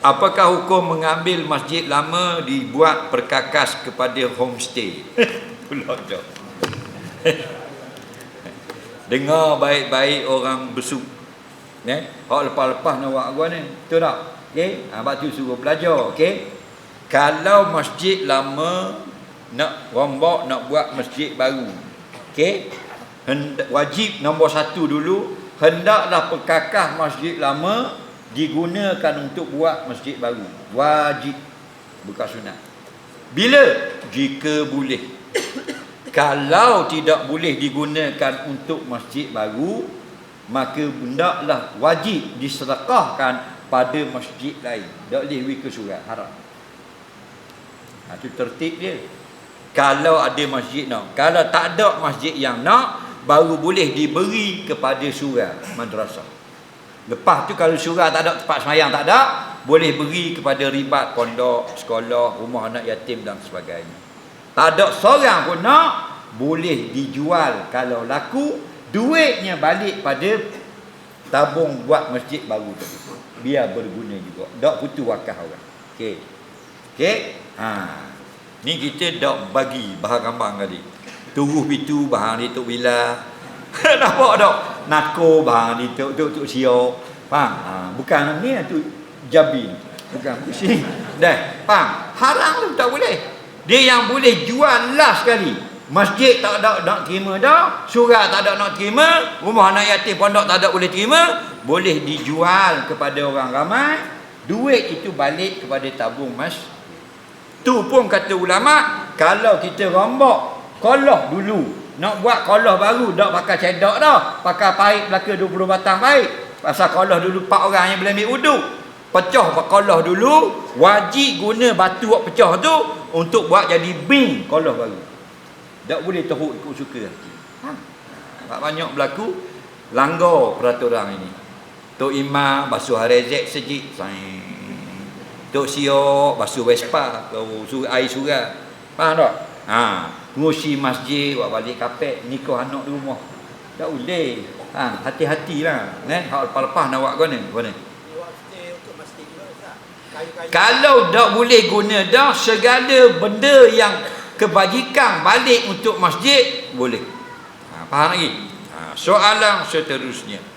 Apakah hukum mengambil masjid lama dibuat perkakas kepada homestay? Pula jawab. Dengar baik-baik orang besuk. Ne? Hak lepas-lepas nak buat gua ni. Betul tak? Okey. Ha, tu suruh belajar, okey. Kalau masjid lama nak rombak nak buat masjid baru. Okey. Wajib nombor satu dulu hendaklah perkakah masjid lama digunakan untuk buat masjid baru. Wajib bukan sunat. Bila? Jika boleh. Kalau tidak boleh digunakan untuk masjid baru, maka hendaklah wajib disedekahkan pada masjid lain. Tak boleh wika surat haram. Ha, itu tertib dia. Kalau ada masjid nak. Kalau tak ada masjid yang nak, baru boleh diberi kepada surau madrasah. Lepas tu kalau surau tak ada tempat semayang tak ada, boleh beri kepada ribat pondok, sekolah, rumah anak yatim dan sebagainya. Tak ada seorang pun nak, boleh dijual kalau laku, duitnya balik pada tabung buat masjid baru tu. Biar berguna juga. Tak putus wakaf orang. Okey. Okey? Ha. Ni kita dak bagi bahan rambang tadi. Turuh pitu bahan tok bila. Nampak tak? Nako bahan di tok tok tok sio. Faham? Ha. bukan ni tu jabi. Bukan sini. Dah, faham? Haram tu tak boleh. Dia yang boleh jual last sekali. Masjid tak ada nak terima dah, surat tak ada nak terima, rumah anak yatim pondok tak ada boleh terima, boleh dijual kepada orang ramai, duit itu balik kepada tabung mas. Tu pun kata ulama, kalau kita rombak kolah dulu, nak buat kolah baru, tak pakai cedok dah, pakai paip belaka 20 batang paip. Pasal kolah dulu 4 orang yang boleh ambil uduk. Pecah kolah dulu, wajib guna batu buat pecah tu untuk buat jadi bing kolah baru. Tak boleh teruk ikut suka hati. Ha. Banyak berlaku langgar peraturan ini. Tok Imam basuh Harezek sejik. Tok Sio basuh Vespa. Suruh air surat. Faham tak? Ha. Ngusi masjid, buat balik kapet, nikah anak di rumah. Tak boleh. Ha. Hati-hatilah. Eh? Hak lepas-lepas nak buat kau ni. Kau ni. Kalau tak boleh guna dah segala benda yang kebajikan balik untuk masjid boleh. Ha, faham lagi? Ha, soalan seterusnya.